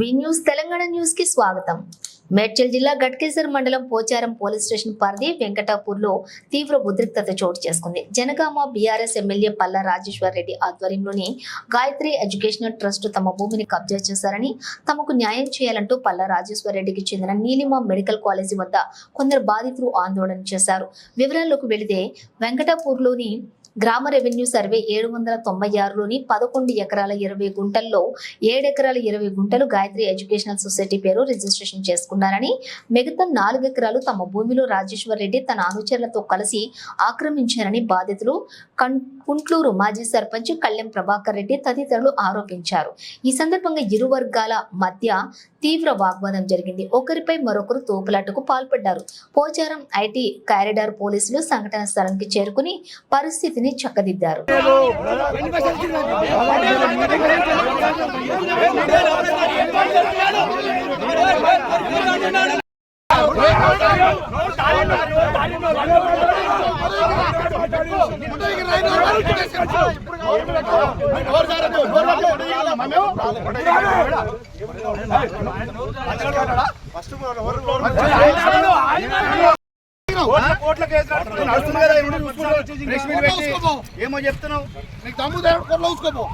వి news Telangana న్యూస్కి స్వాగతం. మేడ్చల్ జిల్లా గట్కేసర్ మండలం పోచారం పోలీస్ స్టేషన్ పరిధి వెంకటాపూర్లో తీవ్ర ఉద్రిక్తత చోటు చేసుకుంది. జనగామ బీఆర్ఎస్ ఎమ్మెల్యే పల్లా రాజేశ్వర్ రెడ్డి ఆధ్వర్యంలోని గాయత్రి ఎడ్యుకేషనల్ ట్రస్ట్ తమ భూమిని కబ్జా చేశారని తమకు న్యాయం చేయాలంటూ పల్లా రాజేశ్వర్ రెడ్డికి చెందిన నీలిమ మెడికల్ కాలేజీ వద్ద కొందరు బాధితులు ఆందోళన చేశారు. వివరాల్లోకి వెళితే వెంకటాపూర్లోని గ్రామ రెవెన్యూ సర్వే ఏడు వందల తొంభై ఆరులోని పదకొండు ఎకరాల ఇరవై గుంటల్లో ఏడు ఎకరాల ఇరవై గుంటలు గాయత్రి ఎడ్యుకేషనల్ సొసైటీ పేరు రిజిస్ట్రేషన్ చేసుకున్నారని మిగతా నాలుగు ఎకరాలు తమ భూమిలో రాజేశ్వర్ రెడ్డి తన అనుచరులతో కలిసి ఆక్రమించారని బాధితులు కం- కుంట్లూరు మాజీ సర్పంచ్ కళ్యాణ్ ప్రభాకర్ రెడ్డి తదితరులు ఆరోపించారు ఈ సందర్భంగా ఇరు వర్గాల మధ్య తీవ్ర వాగ్వాదం జరిగింది ఒకరిపై మరొకరు తోపులాటకు పాల్పడ్డారు పోచారం ఐటీ కారిడార్ పోలీసులు సంఘటన స్థలానికి చేరుకుని పరిస్థితిని చక్కదిద్దారు ఏమో చెప్తున్నావు నీకు దేవుడు కొట్లో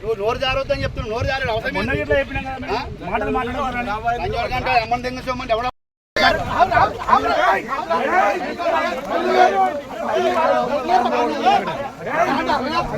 నువ్వు నోరు జారొద్దని చెప్తున్నావు నోరు జారడు అవసరం. మాటలు అమ్మని ఎవడో చెప్పు, అందరికీ ఉన్నాయి, చెప్పులేవా? వాడు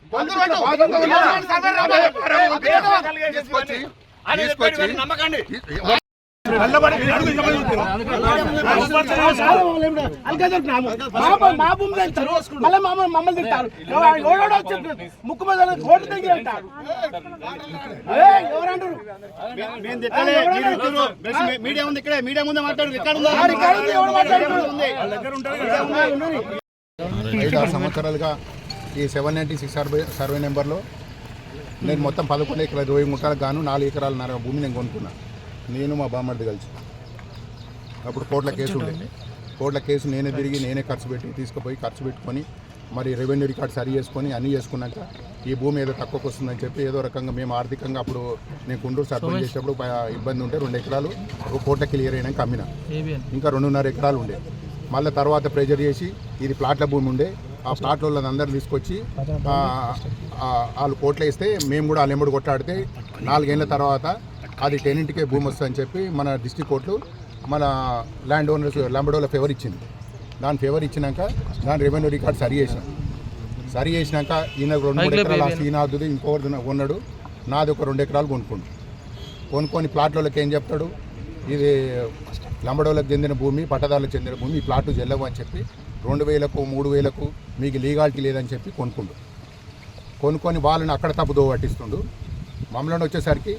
తీసుకొచ్చి మమ్మల్ని తింటారు ఎవడో ముక్కు మీద ఓటు తెగి అంటారు. ఏయ్, ఎవరంటారు? మీడియా ఉంది ఇక్కడే మీడియా ముందే మాట్లాడు ఇక్కడ. దగ్గర కదా. ఐదారు సంవత్సరాలుగా ఈ seven ninety six survey survey నెంబర్లో నేను మొత్తం పదకొండు ఎకరాల ఇరవై గుంటలకు గాను నాలుగు ఎకరాలన్నర భూమి నేను కొనుక్కున్నా. నేను మా బామ్మర్ది కలిసి. అప్పుడు కోట్ల కేసు ఉండే. కోట్ల కేసు నేనే తిరిగి నేనే ఖర్చు పెట్టి తీసుకుపోయి ఖర్చు పెట్టుకొని మరి రెవెన్యూ రికార్డ్ సరి చేసుకొని అన్నీ చేసుకున్నాక ఈ భూమి ఏదో తక్కువకు వస్తుందని చెప్పి ఏదో రకంగా మేము ఆర్థికంగా అప్పుడు నేను గుంటూరు సర్పంచ్ చేసేటప్పుడు ఇబ్బంది ఉంటే రెండు ఎకరాలు ఒక కోట్ల క్లియర్ అయినాక అమ్మిన. ఇంకా రెండున్నర ఎకరాలు ఉండే. మళ్ళీ తర్వాత ప్రెజర్ చేసి ఇది ప్లాట్ల భూమి ఉండే. ఆ ప్లాట్ల వాళ్ళని అందరు తీసుకొచ్చి ఆ, ఆ, వాళ్ళు కోట్లు వేస్తే మేము కూడా వాళ్ళు ఎమ్మడి కొట్లాడితే నాలుగేళ్ళ తర్వాత అది టెనెంట్కే భూమి వస్తుందని చెప్పి మన డిస్టిక్ కోర్టు మన ల్యాండ్ ఓనర్స్ లంబడోల ఫేవర్ ఇచ్చింది. దాని ఫేవర్ ఇచ్చినాక దాని రెవెన్యూ రికార్డ్ సరి చేసినాం. సరి చేసినాక ఈయన రెండు మూడు ఎకరాలు శ్రీనాథుది ఇంకొకటి కొన్నాడు నాది ఒక రెండు ఎకరాలు కొనుక్కుండు. కొనుక్కొని ప్లాట్లకి ఏం చెప్తాడు? ఇది లంబడోళ్ళకి చెందిన భూమి పట్టదారులకు చెందిన భూమి ఈ ప్లాట్లు చెల్లవు అని చెప్పి రెండు వేలకు మూడు వేలకు మీకు లీగాలిటీ లేదని చెప్పి కొనుక్కుండు. కొనుక్కొని వాళ్ళని అక్కడ తప్పుదో పట్టిస్తుండు. మమ్మల్ని వచ్చేసరికి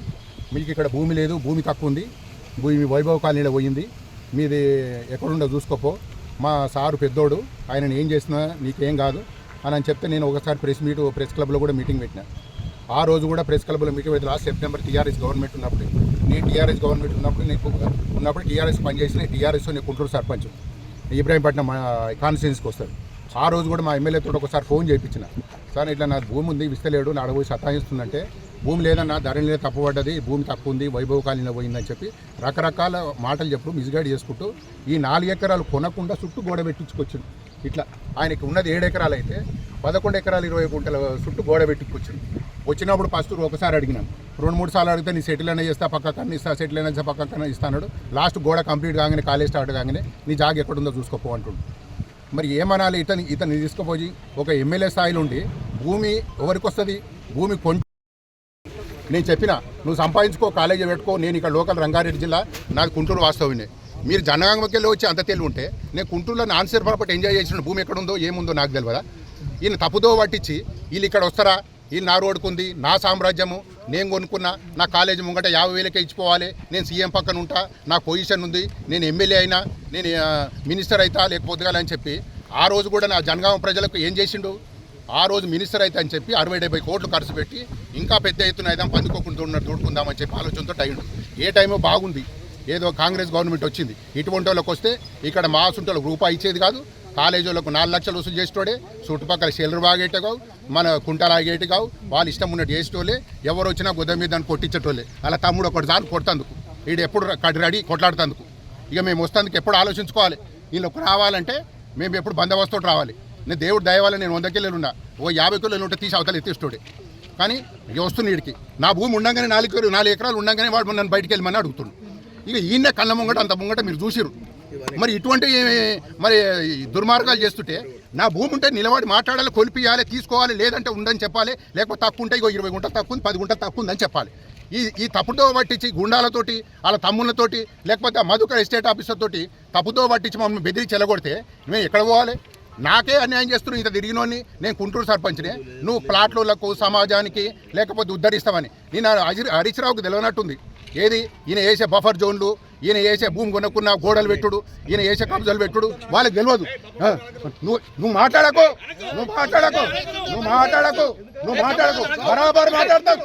మీకు ఇక్కడ భూమి లేదు భూమి తక్కువ ఉంది భూమి వైభవ కాలనీలో పోయింది మీది ఎక్కడుండో చూసుకోపో. మా సారు పెద్దోడు ఆయనని ఏం చేసినా నీకేం కాదు అని అని చెప్తే నేను ఒకసారి ప్రెస్ మీట్ ప్రెస్ క్లబ్లో కూడా మీటింగ్ పెట్టినా. ఆ రోజు కూడా ప్రెస్ క్లబ్లో మీటింగ్ పెట్టి లాస్ట్ సెప్టెంబర్ టీఆర్ఎస్ గవర్నమెంట్ ఉన్నప్పుడు. నేను టీఆర్ఎస్ గవర్నమెంట్ ఉన్నప్పుడు నీకు ఉన్నప్పుడు టీఆర్ఎస్ పనిచేసిన టీఆర్ఎస్ నేను గుంటూరు సర్పంచ్. ఇబ్రాహీంపట్నం కాన్స్టిట్యున్సీకి వస్తారు. ఆ రోజు కూడా మా ఎమ్మెల్యేతో ఒకసారి ఫోన్ చేయించిన. సార్ ఇట్లా నా భూమి ఉంది విస్తలేడు నా అడవి సతాయిస్తుందంటే భూమి లేదన్నా ధరణిలో తప్పుపడ్డది భూమి తప్పు ఉంది వైభవ కాలంలో పోయిందని చెప్పి రకరకాల మాటలు చెప్పుడు మిస్గైడ్ చేసుకుంటూ ఈ నాలుగు ఎకరాలు కొనకుండా చుట్టూ గోడ పెట్టించుకొచ్చింది ఇట్లా ఆయనకి ఉన్నది ఏడు ఎకరాలు అయితే పదకొండు ఎకరాలు ఇరవై గుంటల చుట్టూ గోడ పెట్టించుకొచ్చింది వచ్చినప్పుడు ఫస్ట్ ఒకసారి అడిగినాను. రెండు మూడు సార్లు అడిగితే నీ సెటిల్ అయినా చేస్తా పక్క కన్నా ఇస్తా సెటిల్ అయినా చేస్తా పక్క కన్నా ఇస్తాడు లాస్ట్ గోడ కంప్లీట్ కాగానే కాలేజ్ స్టార్ట్ కాగానే నీ జాగ్ ఎక్కడుందో చూసుకోపో అంటుండు. మరి ఏమనాలి? ఇతని ఇతని తీసుకుపోయి ఒక ఎమ్మెల్యే స్థాయిలో ఉండి భూమి ఎవరికి వస్తుంది? భూమి కొంట నేను చెప్పిన నువ్వు సంపాదించుకో కాలేజీ పెట్టుకో నేను ఇక్కడ లోకల్ రంగారెడ్డి జిల్లా నాది గుంటూరు వాస్తవినే మీరు జనగామకెళ్ళి వచ్చి అంత తెలివి ఉంటే నేను గుంటూరులో నాన్ సేర్ ఎంజాయ్ చేసిన భూమి ఎక్కడ ఉందో ఏముందో నాకు తెలియదా ఈయన తప్పుదో పట్టించి వీళ్ళు ఇక్కడ వస్తారా? ఈ నా రోడ్డుకుంది నా సామ్రాజ్యము నేను కొనుక్కున్నా నా కాలేజీ ముంగట యాభై వేలకే ఇచ్చిపోవాలి నేను సీఎం పక్కన ఉంటా నా పొజిషన్ ఉంది నేను ఎమ్మెల్యే అయినా నేను మినిస్టర్ అవుతా లేకపోతే అని చెప్పి ఆ రోజు కూడా నా జనగామ ప్రజలకు ఏం చేసిండు? ఆ రోజు మినిస్టర్ అయితే అని చెప్పి అరవై డెబ్బై కోట్లు ఖర్చు పెట్టి ఇంకా పెద్ద ఎత్తున అయితే పందుకోకుండా తోడుకుందామని చెప్పి ఆలోచనతో అయ్యిండు ఏ టైమో బాగుంది? ఏదో కాంగ్రెస్ గవర్నమెంట్ వచ్చింది. ఇటువంటి వాళ్ళకి వస్తే ఇక్కడ మా సుంటలకు రూపాయి ఇచ్చేది కాదు కాలేజీలకు నాలుగు లక్షలు వసూలు చేసేటోడే చుట్టుపక్కల సెల్లరు బాగేటే కావు మన కుంటలు ఆగేటి కావు వాళ్ళు ఇష్టం ఉన్నట్టు చేసేటోళ్ళే ఎవరు వచ్చినా గుద్ద మీద దాన్ని కొట్టించేటోళ్ళే. అలా తమ్ముడు ఒకటి దాన్ని కొడుతందుకు. వీడు ఎప్పుడు కడి రెడీ కొట్లాడుతందుకు. ఇక మేము వస్తాందుకు ఎప్పుడు ఆలోచించుకోవాలి. వీళ్ళకి రావాలంటే మేము ఎప్పుడు బందోబస్తు రావాలి. నేను దేవుడు దయవాలి నేను వంద కిలోలు ఉన్నా ఓ యాభై కిలోలు ఉంటే తీసి అవతల ఎత్తిస్తుడే కానీ ఇక వీడికి నా భూమి ఉండగానే నాలుగు నాలుగు ఎకరాలు ఉండగానే వాడు నన్ను బయటికి వెళ్ళమని అడుగుతుండు. ఇక ఈయన కళ్ళ ముంగట అంత ముంగట మీరు చూసిరు మరి ఇటువంటి మరి ఈ దుర్మార్గాలు చేస్తుంటే నా భూమి ఉంటే నిలబడి మాట్లాడాలి కొలిపియాలి తీసుకోవాలి లేదంటే ఉందని చెప్పాలి. లేకపోతే తక్కువ ఉంటే ఇగో ఇరవై గుంటలు తక్కువ ఉంది పది గుంటలు తక్కువ ఉందని చెప్పాలి. ఈ ఈ తప్పుతో పట్టించి గుండాలతోటి వాళ్ళ తమ్ముళ్ళతోటి లేకపోతే ఆ మధుకర్ ఎస్టేట్ ఆఫీసర్ తోటి తప్పుతో పట్టించి మమ్మల్ని బెదిరి చెలగొడితే మేము ఎక్కడ పోవాలి? నాకే అన్యాయం చేస్తున్నావు ఇంత తిరిగినోని నేను గుంటూరు సర్పంచ్నే. నువ్వు ప్లాట్లకు సమాజానికి లేకపోతే ఉద్ధరిస్తావని. నేను ఆ రావుకు తెలియనట్టుంది. ఏది? ఈయన వేసే బఫర్ జోన్లు ఈయన వేసే భూమి కొనుక్కున్న గోడలు పెట్టుడు ఈయన వేసే కబ్జాలు పెట్టుడు వాళ్ళకి తెలియదు నువ్వు నువ్వు మాట్లాడకు నువ్వు మాట్లాడకు నువ్వు మాట్లాడకు నువ్వు మాట్లాడకు. బరాబర్ మాట్లాడతావు.